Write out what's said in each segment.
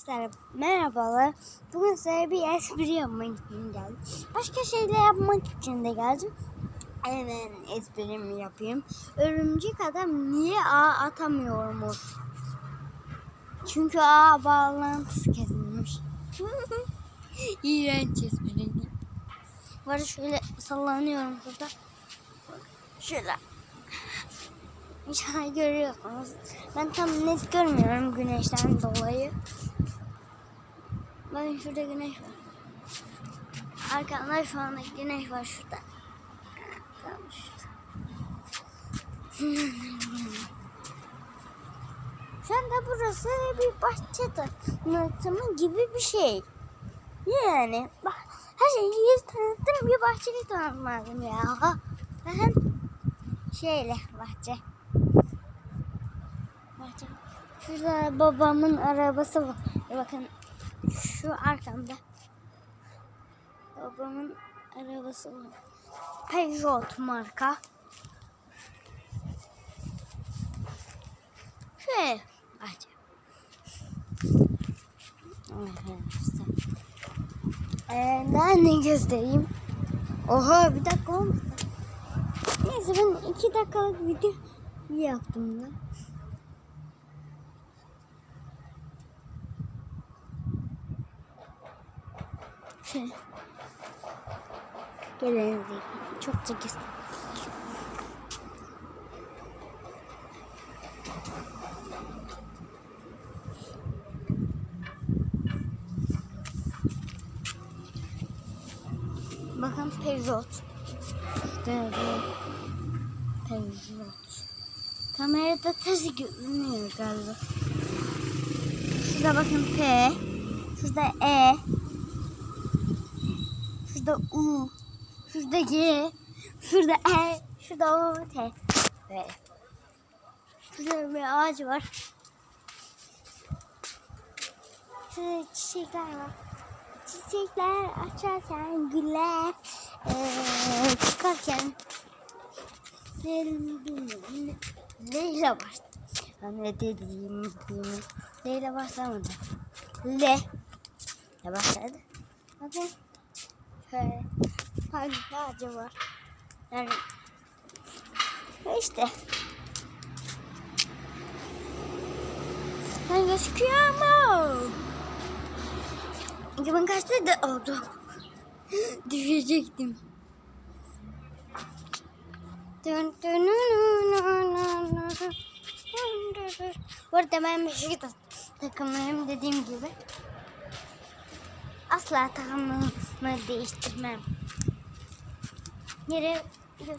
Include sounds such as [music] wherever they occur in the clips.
Arkadaşlar merhabalar. Bugün size bir espri yapmak için geldim. Başka şeyler yapmak için de geldim. Hemen esprimi yapayım. Örümcek adam niye ağ atamıyormuş? Çünkü ağ bağlantısı kesilmiş. [laughs] İğrenç espri. Var şöyle sallanıyorum burada. Şöyle. İnşallah görüyorsunuz. Ben tam net görmüyorum güneşten dolayı. Bakın şurada güneş var. Arkamda şu anda güneş var şurada. Tam şurada. [laughs] Şu anda burası bir bahçe tanıtımı gibi bir şey. Yani bak her şeyi yüz tanıttım bir bahçeyi tanıtmadım ya. [laughs] Ben şeyle bahçe. Bahçe. Şurada babamın arabası var. Bakın şu arkamda. Babamın arabası var. Peugeot marka. Şey. Arkadaşlar. Ee, daha ne göstereyim? Oha bir dakika olmuş. Neyse ben iki dakikalık video yaptım da. Şey. Çok çekil. Bakın Peugeot. Evet. Peugeot. Kamerada ters görünüyor galiba. Şurada bakın P. Şurada E. Şurada U. Şurada G. Şurada E. Şurada O. T. Böyle. Şurada bir ağaç var. Şurada çiçekler var. Çiçekler açarken güller ee, çıkarken Leyla Leyla başladı. Ben ne dediğimi bilmiyorum. Leyla başlamadı. Le. Le başladı. Bakın. Hangi ağacı var. Yani. İşte. Ben gözüküyor ama. Ben kaçta da oldu. Düşecektim. Bu arada ben Beşiktaş takımlıyım dediğim gibi. Asla takımımı değiştirmem. Yeri, gö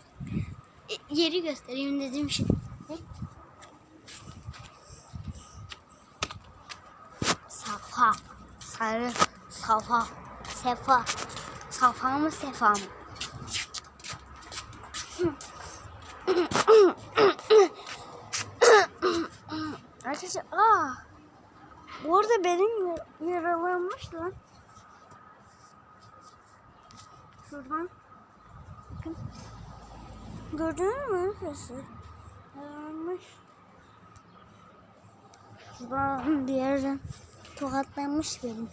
yeri göstereyim dediğim şey. Safa, sarı, safa, sefa. Safa mı sefa mı? Arkadaşlar aa. Bu arada benim yaralanmış lan. Şuradan. Bakın. Gördünüz mü arkadaşlar? Yaralanmış. Şuradan bir yerden tokatlanmış benim.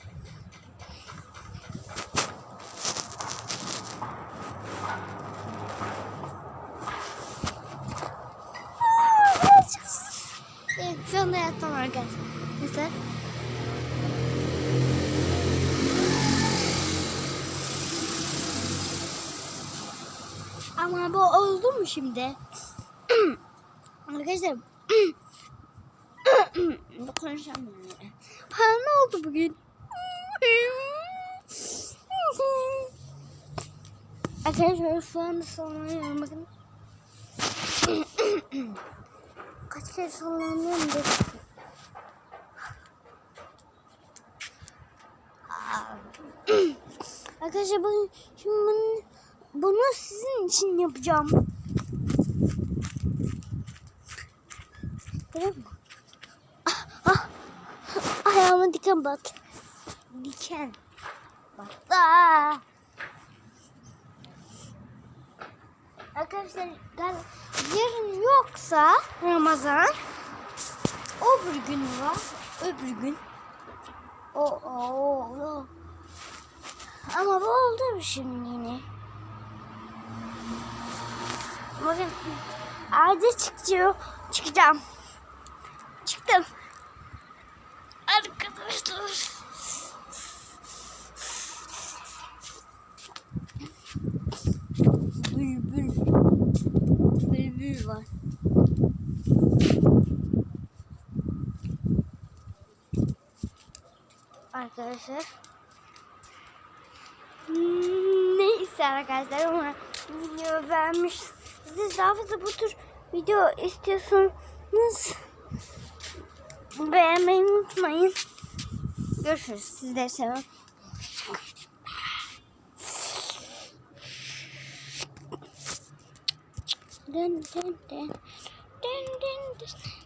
Evet, şu anda yattım arkadaşlar. Mesela Ama bu oldu mu şimdi? [clears throat] arkadaşlar [clears throat] bu konuşamıyorum. Ha ne oldu bugün? [clears throat] Arkadaşlar şu anda sallanıyorum bakın. Kaç kere sallanıyorum da. Arkadaşlar bunu, şimdi bunu, bunu sizin için yapacağım. Görüyor? Ah, ah, ayağıma diken bat. Diken. Battı. Arkadaşlar gel yarın yoksa Ramazan öbür gün var. Öbür gün O, o, o. Ama bu oldu şimdi yine. Bakın ağaca çıkıyor. Çıkacağım. Çıktım. Arkadaşlar. Bülbül. Bülbül var. Arkadaşlar. Hmm, Neyse arkadaşlar umarım video beğenmiş. Siz daha fazla bu tür video istiyorsanız beğenmeyi unutmayın. Görüşürüz. Sizleri seviyorum. Dın dın dın. Dın dın dın.